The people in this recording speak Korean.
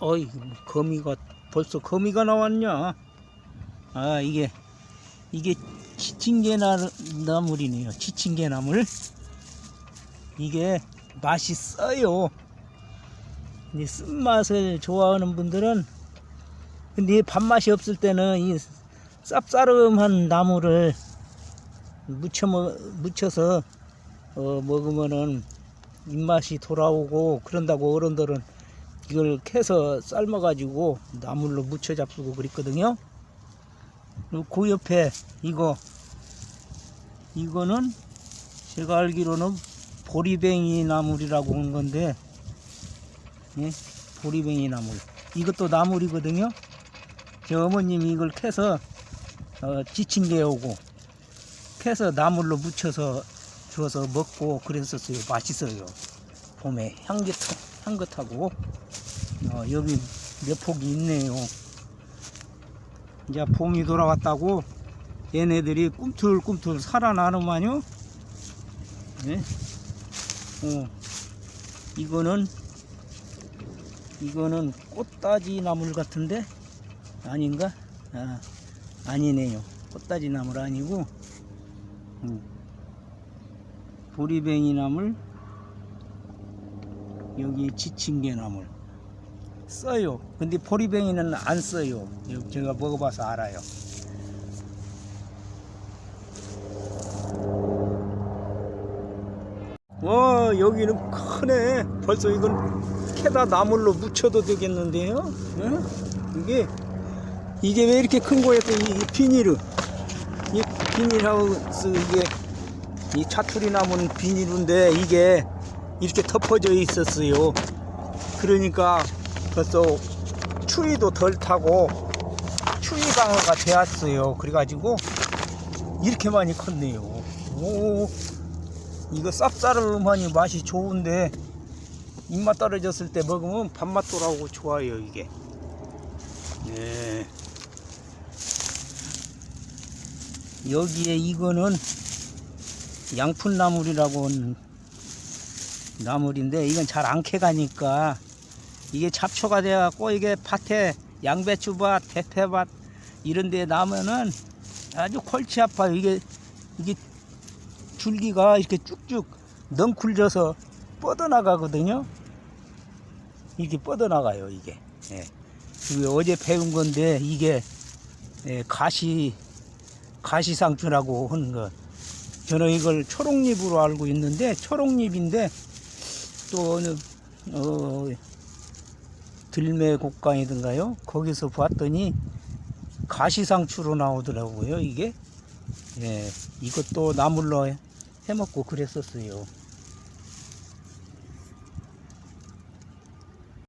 어이 거미가 벌써 거미가 나왔냐? 아 이게 이게 지친개 나물이네요. 지친개 나물. 이게 맛이 써요. 근데 쓴맛을 좋아하는 분들은 근데 밥맛이 없을 때는 이 쌉싸름한 나물을 무쳐 먹, 무쳐서 어, 먹으면은 입맛이 돌아오고 그런다고 어른들은 이걸 캐서 삶아가지고 나물로 무쳐 잡수고 그랬거든요. 그리고 그 옆에 이거 이거는 제가 알기로는 보리뱅이 나물이라고 한 건데 예? 보리뱅이 나물 이것도 나물이거든요. 제 어머님이 이걸 캐서 어, 지친 게 오고 캐서 나물로 무쳐서 주어서 먹고 그랬었어요. 맛있어요. 봄에 향긋 향긋하고 어, 여기 몇 폭이 있네요. 이제 봄이 돌아왔다고 얘네들이 꿈틀꿈틀 살아나는만요. 네? 어, 이거는 이거는 꽃다지 나물 같은데 아닌가? 아, 아니네요. 꽃다지 나물 아니고 음. 보리뱅이 나물 여기 지친개 나물 써요. 근데 보리뱅이는 안 써요. 제가 먹어봐서 알아요. 와 여기는 크네. 벌써 이건 캐다 나물로 묻혀도 되겠는데요. 응? 이게 이게 왜 이렇게 큰 거였어? 이, 이 비닐을 이 비닐하우스 이게 이 차투리 나무는 비닐인데 이게 이렇게 덮어져 있었어요. 그러니까 벌써 추위도 덜 타고 추위 강화가 되었어요. 그래가지고 이렇게 많이 컸네요. 오, 이거 쌉싸름하니 맛이 좋은데 입맛 떨어졌을 때 먹으면 밥맛 돌아오고 좋아요 이게. 네. 여기에 이거는 양푼나물이라고 한 나물인데 이건 잘 안 캐가니까 이게 잡초가 돼갖고 이게 밭에 양배추밭, 대패밭 이런 데 나면은 아주 골치 아파요. 이게 이게 줄기가 이렇게 쭉쭉 넝쿨져서 뻗어나가거든요. 이렇게 뻗어나가요, 이게. 예. 그리고 어제 배운 건데 이게 예, 가시 가시상추라고 하는 거. 저는 이걸 초록잎으로 알고 있는데 초록잎인데 또 어느 어, 들매 곡강이든가요? 거기서 봤더니 가시상추로 나오더라고요. 이게 예, 이것도 나물로 해먹고 그랬었어요.